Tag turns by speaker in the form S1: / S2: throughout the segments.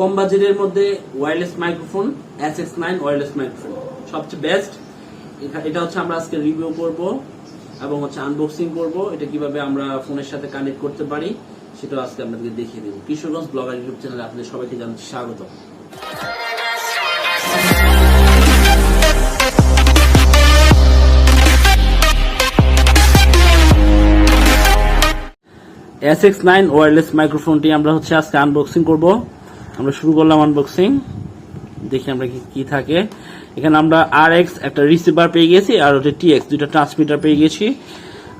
S1: কম বাজেটের মধ্যে wireless microphone S X nine wireless microphone সবচেয়ে বেস্ট এটা হচ্ছে আমরা আজকে রিভিউ করব এবং হচ্ছে আনবক্সিং করব। এটা কীভাবে আমরা ফোনের সাথে কানেক্ট করতে পারি সেটা আজকে আপনাদেরকে দেখিয়ে দেবো। কিশোরগঞ্জ ব্লগার ইউটিউব চ্যানেলে আপনাদের সবাইকে জানাচ্ছি স্বাগত। এস এক্স নাইন ওয়্যারলেস মাইক্রোফোনটি আমরা হচ্ছে আজকে আনবক্সিং করব। আমরা শুরু করলাম আনবক্সিং দেখি আমরা কি থাকে। এখানে আমরা আর এক্স একটা রিসিভার পেয়ে গেছি, আর হচ্ছে টি এক্স দুইটা ট্রান্সমিটার পেয়ে গেছি।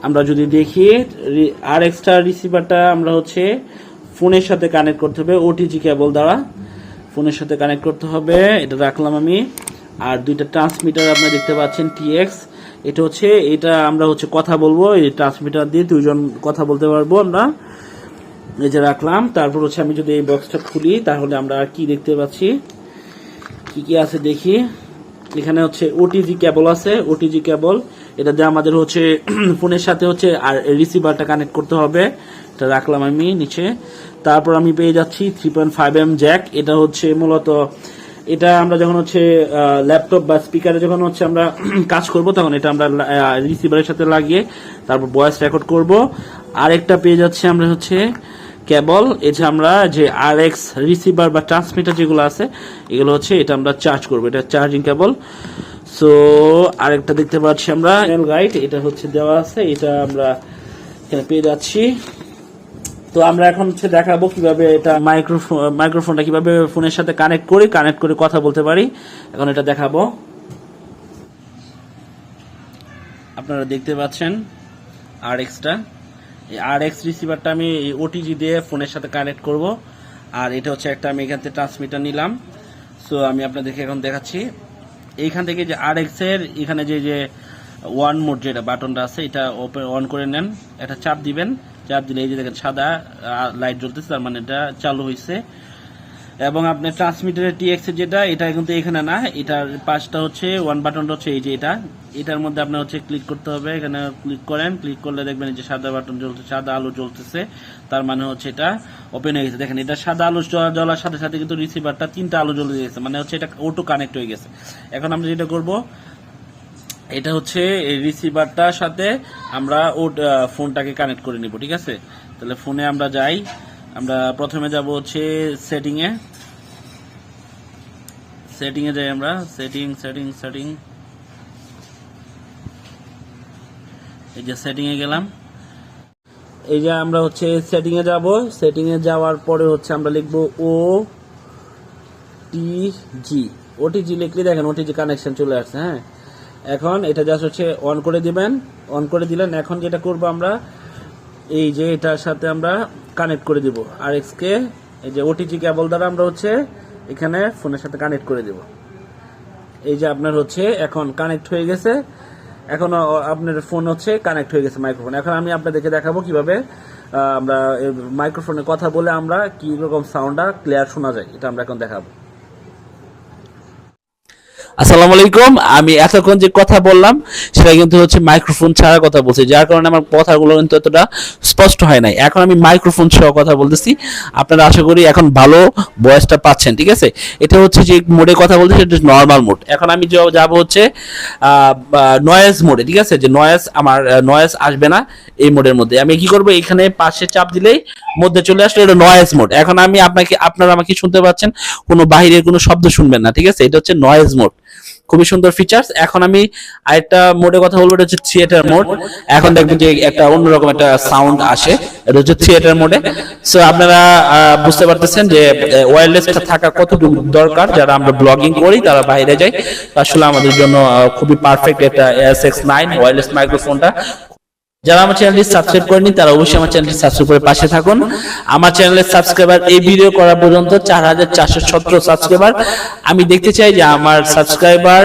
S1: আমরা যদি দেখি আর এক্সটা রিসিভারটা আমরা হচ্ছে ফোনের সাথে কানেক্ট করতে হবে ওটিজি কেবল দ্বারা। ফোনের সাথে কানেক্ট করতে হবে, এটা রাখলাম আমি। আর দুইটা ট্রান্সমিটার আপনারা দেখতে পাচ্ছেন টিএক্স এটা হচ্ছে, এটা আমরা হচ্ছে কথা বলব, এই ট্রান্সমিটার দিয়ে দুজন কথা বলতে পারব আমরা। এই যে রাখলাম, তারপর হচ্ছে আমি যদি এই বক্সটা খুলি, তাহলে আমরা আর কি দেখতে পাচ্ছি? কি কি আছে দেখি? এখানে হচ্ছে ওটিজি কেবল আছে ওটিজি কেবল এটা দিয়ে আমাদের হচ্ছে ফোনের সাথে হচ্ছে আর রিসিভারটা কানেক্ট করতে হবে। এটা রাখলাম আমি নিচে। তারপর আমি পেয়ে যাচ্ছি three point five M jack এটা হচ্ছে মূলত, এটা আমরা যখন হচ্ছে ল্যাপটপ বা স্পিকারে যখন হচ্ছে আমরা কাজ করব, তখন এটা আমরা রিসিভারের সাথে লাগিয়ে তারপর ভয়েস রেকর্ড করব। আরেকটা পেয়ে যাচ্ছে আমরা হচ্ছে কেবল এটা আমরা যে আর এক্স রিসিভার বা ট্রান্সমিটার যেগুলো আছে, এগুলো হচ্ছে এটা আমরা চার্জ করব। এটা চার্জিং কেবল সো আরেকটা দেখতে পাচ্ছি আমরা। গাইড এটা হচ্ছে দেওয়া আছে। এটা আমরা এখানে পেয়ে যাচ্ছি। তো আমরা এখন হচ্ছে দেখাবো কীভাবে এটা মাইক্রোফোন মাইক্রোফোনটা কীভাবে ফোনের সাথে কানেক্ট করি কানেক্ট করে কথা বলতে পারি। এখন এটা দেখাবো। আপনারা দেখতে পাচ্ছেন আর এক্সটা এই আর এক্স রিসিভারটা আমি ওটিজি দিয়ে ফোনের সাথে কানেক্ট করব। আর এটা হচ্ছে একটা আমি এখান থেকে ট্রান্সমিটার নিলাম। সো আমি আপনাদেরকে এখন দেখাচ্ছি। এইখান থেকে যে আর এক্সের এখানে যে যে ওয়ান মোড যেটা বাটনটা আছে, এটা ওপেন অন করে নেন। এটা চাপ দিবেন। চাপ দিলে এই যে দেখেন সাদা লাইট জ্বলতেছে, তার মানে এটা চালু হয়েছে এবং আপনার ট্রান্সমিটারের টিএক্স যেটা এটা কিন্তু এখানে না, এটার পাঁচটা হচ্ছে ওয়ান বাটনটা হচ্ছে এই যে এটা। এটার মধ্যে আপনার হচ্ছে ক্লিক করতে হবে, এখানে ক্লিক করেন ক্লিক করলে দেখবেন যে সাদা বাটন জ্বলছে, সাদা আলো জ্বলতেছে, তার মানে হচ্ছে এটা ওপেন হয়ে গেছে। দেখেন, এটা সাদা আলো জ্বলা- জ্বলার সাথে সাথে কিন্তু রিসিভারটা তিনটা আলো জ্বলে গেছে মানে হচ্ছে এটা অটো কানেক্ট হয়ে গেছে। এখন আমরা যেটা করব, এটা হচ্ছে রিসিভারটার সাথে আমরা ও ফোনটাকে কানেক্ট করে নিব, ঠিক আছে? তাহলে ফোনে আমরা যাই। আমরা প্রথমে যাব হচ্ছে সেটিং এ। সেটিং এ যাই আমরা। সেটিং সেটিং সেটিং এই যে সেটিং এ গেলাম। এই যে আমরা হচ্ছে সেটিং এ যাব। সেটিং এ যাওয়ার পরে হচ্ছে আমরা লিখব ও টি জি ওটিজি লিখলে দেখেন ওটিজি কানেকশন চলে আসছে হ্যাঁ? এখন এটা জাস্ট হচ্ছে অন করে দিবেন। অন করে দিলেন। এখন যেটা করব আমরা, এই যে এটার সাথে আমরা কানেক্ট করে দিব। আর এক্স কে এই যে ওটিজি কেবল দ্বারা আমরা হচ্ছে এখানে ফোনের সাথে কানেক্ট করে দিব। এই যে আপনার হচ্ছে এখন কানেক্ট হয়ে গেছে। এখন আপনার ফোন হচ্ছে কানেক্ট হয়ে গেছে মাইক্রোফোন এখন আমি আপনাদেরকে দেখাবো কীভাবে আমরা মাইক্রোফোনে কথা বলে আমরা কি রকম সাউন্ডটা ক্লিয়ার শোনা যায়, এটা আমরা এখন দেখাবো। আসসালামু আলাইকুম। আমি এতক্ষণ যে কথা বললাম, সেটা কিন্তু হচ্ছে মাইক্রোফোন ছাড়া কথা বলছি, যার কারণে আমার কথাগুলো কিন্তু এতটা স্পষ্ট হয় নাই। এখন আমি মাইক্রোফোন সহ কথা বলতেছি। আপনারা আশা করি এখন ভালো ভয়েসটা পাচ্ছেন, ঠিক আছে? এটা হচ্ছে যে মোডে কথা বলতে, সেটা নর্মাল মোড এখন আমি যাব হচ্ছে নয়েজ মোডে ঠিক আছে? যে নয়েজ আমার নয়েজ আসবে না এই মোডের মধ্যে। আমি কি করব? এখানে পাশে চাপ দিলেই মধ্যে চলে আসলে এটা নয়েজ মোড এখন আমি আপনাকে, আপনারা আমাকে শুনতে পাচ্ছেন, কোনো বাহিরের কোনো শব্দ শুনবেন না, ঠিক আছে? এটা হচ্ছে নয়েজ মোড খুবই সুন্দর ফিচার্স এখন আমি আরেকটা মোডে কথা বলব, এটা হচ্ছে থিয়েটার মোড এখন দেখবেন যে একটা অন্যরকম একটা সাউন্ড আসে, এটা হচ্ছে থিয়েটার মোডে সো আপনারা বুঝতে পারতেছেন যে ওয়্যারলেস থাকা কতটুকু দরকার? যারা আমরা ব্লগিং করি, তারা বাইরে যাই। আসলে আমাদের জন্য খুবই পারফেক্ট একটা এস এক্স নাইন ওয়্যারলেস মাইক্রোফোনটা যারা আমার চ্যানেলটি সাবস্ক্রাইব করেনি তারা অবশ্যই আমার চ্যানেলটি সাবস্ক্রাইব করে পাশে থাকুন। আমার চ্যানেলের সাবস্ক্রাইবার এই ভিডিও করা পর্যন্ত চার হাজার চারশো সতেরো সাবস্ক্রাইবার আমি দেখতে চাই যে আমার সাবস্ক্রাইবার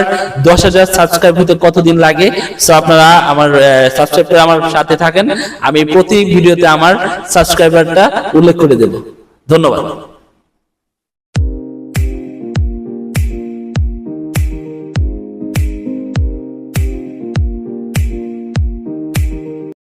S1: দশ হাজার সাবস্ক্রাইব হতে কতদিন লাগে। সো আপনারা আমার সাবস্ক্রাইব করে আমার সাথে থাকেন। আমি প্রতি ভিডিওতে আমার সাবস্ক্রাইবারটা উল্লেখ করে দেব। ধন্যবাদ।